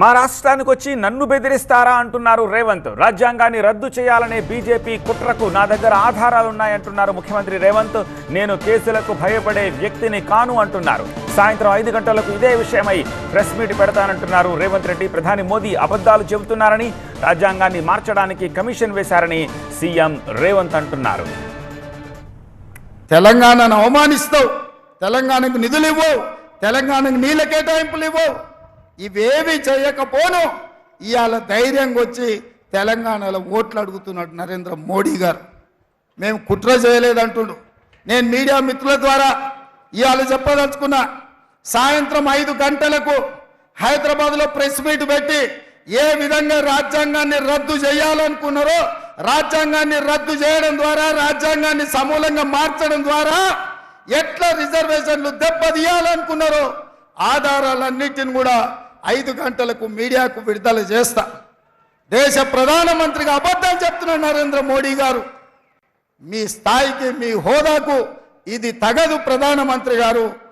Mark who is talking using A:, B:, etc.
A: మా రాష్ట్రానికి వచ్చి నన్ను బెదిరిస్తారా అంటున్నారు రేవంత్. రాజ్యాంగాన్ని రద్దు చేయాలనే బీజేపీ కుట్రకు నా దగ్గర ఆధారాలున్నాయంటున్నారు ముఖ్యమంత్రి రేవంత్. నేను కేసులకు భయపడే వ్యక్తిని కాను అంటున్నారు. సాయంత్రం ఐదు గంటలకు ఇదే విషయమై ప్రెస్ మీట్ పెడతానంటున్నారు రేవంత్ రెడ్డి. ప్రధాని మోదీ అబద్ధాలు చెబుతున్నారని రాజ్యాంగాన్ని మార్చడానికి కమిషన్ వేశారని సీఎం రేవంత్ అంటున్నారు.
B: తెలంగాణను అవమానిస్తావు. తెలంగాణకు నిధులు ఇవ్వవు తెలంగాణకు నీళ్ళ కేటాయింపులు ఇవ్వవు ఇవేమి చేయకపోను. ఇవాళ ధైర్యంగా వచ్చి తెలంగాణలో ఓట్లు అడుగుతున్నాడు నరేంద్ర మోడీ గారు. మేము కుట్ర చేయలేదంటుండు. నేను మీడియా మిత్రుల ద్వారా ఇవాళ చెప్పదలుచుకున్నా. సాయంత్రం ఐదు గంటలకు హైదరాబాద్లో ప్రెస్ మీట్ పెట్టి ఏ విధంగా రాజ్యాంగాన్ని రద్దు చేయాలనుకున్నారో రాజ్యాంగాన్ని రద్దు చేయడం ద్వారా రాజ్యాంగాన్ని సమూలంగా మార్చడం ద్వారా ఎట్లా రిజర్వేషన్లు దెబ్బతీయాలనుకున్నారో ఆధారాలన్నిటిని కూడా ఐదు గంటలకు మీడియాకు విడుదల చేస్తా. దేశ ప్రధానమంత్రిగా అబద్ధాలు చెప్తున్న నరేంద్ర మోడీ గారు. మీ స్థాయికి మీ హోదాకు ఇది తగదు ప్రధానమంత్రి గారు.